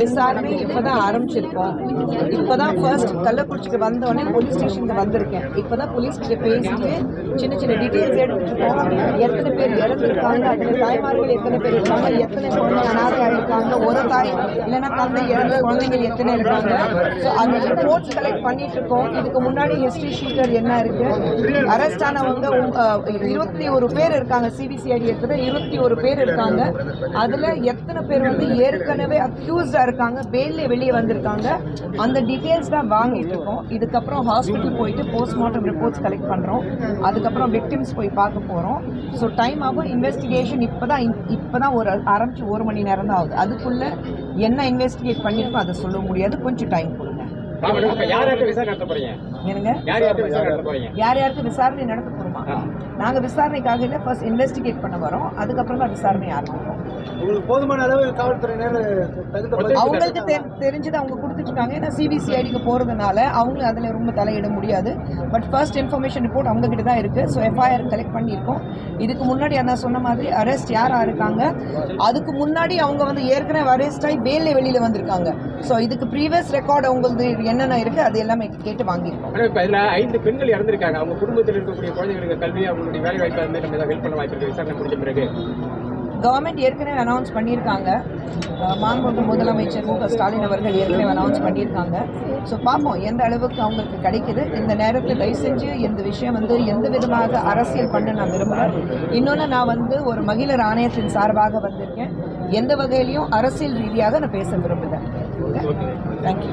விசாரணை இப்பதான் ஆரம்பிச்சிருக்கோம். இப்பதான் ஃபர்ஸ்ட் கள்ளக்குறிச்சிக்கு வந்த உடனே போலீஸ் ஸ்டேஷனுக்கு வந்திருக்கேன். இப்பதான் போலீஸ் கிட்ட பேசிட்டு சின்ன சின்ன டீட்டெயில்ஸ் எடுத்துருக்கோம் எத்தனை பேர் இறந்துருக்காங்க அதுல தாய்மார்கள் எத்தனை பேர் இருக்காங்க எத்தனை குழந்தை அனாதை இருக்காங்க ஒரு தாய் இல்லைன்னா தந்தை இறந்த குழந்தைகள் எத்தனை இருக்காங்க. ஸோ அந்த ரிப்போர்ட்ஸ் கலெக்ட் பண்ணிட்டு இருக்கோம். இதுக்கு முன்னாடி ஹிஸ்டரி ஷீட்டர் என்ன இருக்கு? அரெஸ்ட் ஆனவங்க இருபத்தி ஒரு பேர் இருக்காங்க சிபிசிஐடி எடுத்தது. இருபத்தி ஒரு பேர் இருக்காங்க. அதுல எத்தனை பேர் வந்து ஏற்கனவே அக்யூஸ்டா இருக்காங்க பெயில்ல வெளியே வந்திருக்காங்க. அந்த டீட்டெயில்ஸ் தான் வாங்கிட்டு இருக்கோம். இதுக்கப்புறம் ஹாஸ்பிட்டல் போயிட்டு போஸ்ட்மார்ட்டம் ரிப்போர்ட்ஸ் கலெக்ட் பண்றோம். அதுக்கப்புறம் விக்டிம்ஸ் போய் பார்க்க போறோம். ஸோ டைம் ஆகும். இன்வெஸ்டிகேஷன் இப்பதான் இப்பதான் ஒரு ஆரம்பிச்சு ஒரு மணி நேரம் தான் ஆகுது. அதுக்குள்ள என்ன இன்வெஸ்டிகேட் பண்ணிருக்கோம் அதை சொல்ல முடியாது. கொஞ்சம் டைம் கொடுக்கும் யார் யாருக்கு விசாரணை நடத்த போறோமா? நாங்க விசாரணைக்காக இல்லை ஃபர்ஸ்ட் இன்வெஸ்டிகேட் பண்ண வரோம். அதுக்கப்புறம் விசாரணை ஆரம்பிப்போம். போதுமான அளவு காவல்துறையினர் தகுந்த அவங்களுக்கு தெரிஞ்சது அவங்க கொடுத்துட்டு இருக்காங்க ஏன்னா சிபிசிஐடிக்கு போறதுனால அவங்களும் அதுல ரொம்ப தலையிட முடியாது. பட் ஃபர்ஸ்ட் இன்ஃபர்மேஷன் ரிப்போர்ட் அவங்க கிட்ட தான் இருக்கு. ஸோ எஃப்ஐஆர் கலெக்ட் பண்ணியிருக்கோம். இதுக்கு முன்னாடி நான் சொன்ன மாதிரி அரெஸ்ட் யாரா இருக்காங்க அதுக்கு முன்னாடி அவங்க வந்து ஏற்கனவே அரெஸ்ட் ஆகி வேலை வெளியில வந்திருக்காங்க. ஸோ இதுக்கு ப்ரீவியஸ் ரெக்கார்டு அவங்களுக்கு என்னென்ன இருக்கு அது எல்லாமே கேட்டு வாங்கியிருக்கோம். ஆனா இப்ப இதுல ஐந்து பெண்கள் இறந்திருக்காங்க. அவங்க குடும்பத்தில் இருக்கக்கூடிய குழந்தைகளுக்கு கல்வி அவங்களுடைய வேலை வாய்ப்பு அது மாதிரி நம்ம ஏதாவது ஹெல்ப் பண்ண வாய்ப்பு விசாரணை முடிஞ்ச பிறகு. கவர்மெண்ட் ஏற்கனவே அனௌன்ஸ் பண்ணியிருக்காங்க. அஹ் மாண்புமிகு முதலமைச்சர் மு க ஸ்டாலின் அவர்கள் ஏற்கனவே அனௌன்ஸ் பண்ணியிருக்காங்க. ஸோ பார்ப்போம் எந்த அளவுக்கு அவங்களுக்கு கிடைக்குது. இந்த நேரத்தில் தயவு செஞ்சு இந்த விஷயம் வந்து எந்த விதமாக அரசியல் பண்ண நான் விரும்புகிறேன் இன்னொன்று நான் வந்து ஒரு மகளிர் ஆணையத்தின் சார்பாக வந்திருக்கேன். எந்த வகையிலையும் அரசியல் ரீதியாக நான் பேச விரும்புகிறேன் தேங்க்யூ